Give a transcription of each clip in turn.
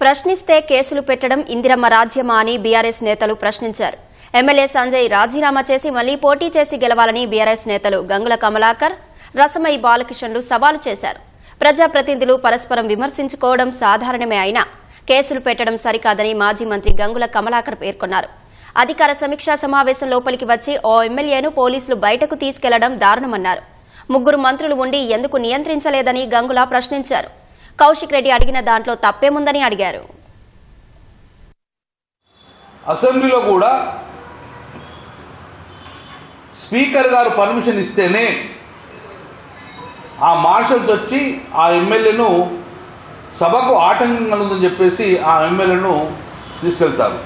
ప్రశ్నిస్తే కేసులు పెట్టడం ఇందిరమ్మ రాజ్యమా అని బీఆర్ఎస్ నేతలు ప్రశ్నించారు. ఎమ్మెల్యే సంజయ్ రాజీనామా చేసి మళ్ళీ పోటీ చేసి గెలవాలని బీఆర్ఎస్ నేతలు గంగుల కమలాకర్ రసమై బాలకిషన్లు సవాలు చేశారు. ప్రజాప్రతినిధులు పరస్పరం విమర్శించుకోవడం సాధారణమే అయినా కేసులు పెట్టడం సరికాదని మాజీ మంత్రి గంగుల కమలాకర్ పేర్కొన్నారు. అధికార సమీక్షా సమావేశం లోపలికి వచ్చి ఓ ఎమ్మెల్యేను పోలీసులు బయటకు తీసుకెళ్ళడం దారుణమన్నారు. ముగ్గురు మంత్రులు ఉండి ఎందుకు నియంత్రించలేదని గంగుల ప్రశ్నించారు. కౌశిక్ రెడ్డి అడిగిన దాంట్లో తప్పేముందని అడిగారు. అసెంబ్లీలో కూడా స్పీకర్ గారు పర్మిషన్ ఇస్తేనే ఆ మార్షల్స్ వచ్చి ఆ ఎమ్మెల్యేను సభకు ఆటంకంగా ఉందని చెప్పేసి ఆ ఎమ్మెల్యేను తీసుకెళ్తారు.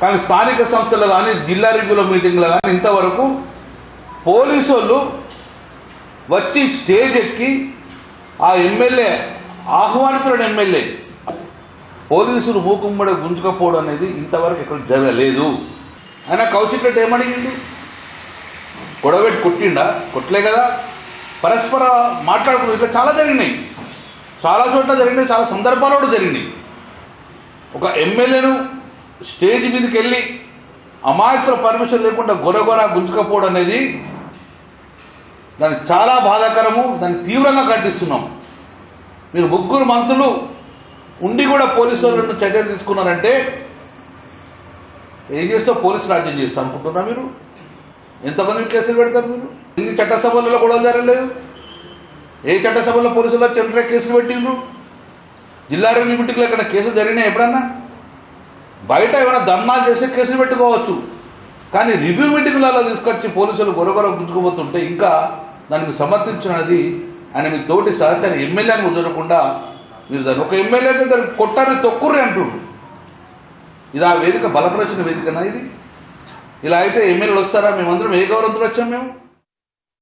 కానీ స్థానిక సంస్థలు కానీ జిల్లా రివ్యూల మీటింగ్లో కానీ ఇంతవరకు పోలీసు వాళ్ళు వచ్చి స్టేజ్ ఎక్కి ఆ ఎమ్మెల్యే ఆహ్వానితులను ఎమ్మెల్యే. పోలీసులు మూకుమ్మడి గుంజుకపోవడం అనేది ఇంతవరకు ఇక్కడ జరగలేదు. ఆయన కౌశిక్ రెడ్డి ఏమడిగిండు? గొడవబెట్టి కొట్టిండా? కొట్టలే కదా. పరస్పర మాట్లాడుకుని ఇట్లా చాలా జరిగినాయి. చాలా చోట్ల జరిగినాయి చాలా సందర్భాలు కూడా జరిగినాయి. ఒక ఎమ్మెల్యేను స్టేజ్ మీదకి వెళ్ళి అమాయకుల పర్మిషన్ లేకుండా గొరగొర గుంజుకపోవడం అనేది దానికి చాలా బాధాకరము దాన్ని తీవ్రంగా ఖండిస్తున్నాం. మీరు ముగ్గురు మంత్రులు ఉండి కూడా పోలీసు వాళ్ళను చర్యలు తీసుకున్నారంటే ఏం చేస్తావు పోలీసు రాజ్యం చేస్తా అనుకుంటున్నా మీరు? ఎంతమంది కేసులు పెడతారు మీరు? ఎన్ని చట్టసభలలో గొడవలు జరగలేదు? ఏ చట్టసభలో పోలీసులు చిల్లర కేసులు పెట్టిండ్రు? జిల్లా రెవెన్యూ మీటింగ్లో ఇక్కడ కేసులు జరిగినాయి ఎప్పుడన్నా? బయట ఏమైనా ధర్నాలు చేస్తే కేసులు పెట్టుకోవచ్చు. కానీ రివ్యూ మీటింగ్లలో తీసుకొచ్చి పోలీసులు గొరగొర గుంజుకుపోతుంటే ఇంకా దానికి సమర్థించినది ఆయన మీ తోటి సహచరి ఎమ్మెల్యేని కుదరకుండా మీరు దాన్ని ఒక ఎమ్మెల్యే అయితే దాన్ని కొట్టారని తొక్కుర్రి అంటుండ్రు. ఇది ఆ వేదిక బలపరిచిన వేదికనా ఇది? ఇలా అయితే ఎమ్మెల్యేలు వస్తారా? మేమందరం ఏ గౌరవంతో వచ్చాం మేము?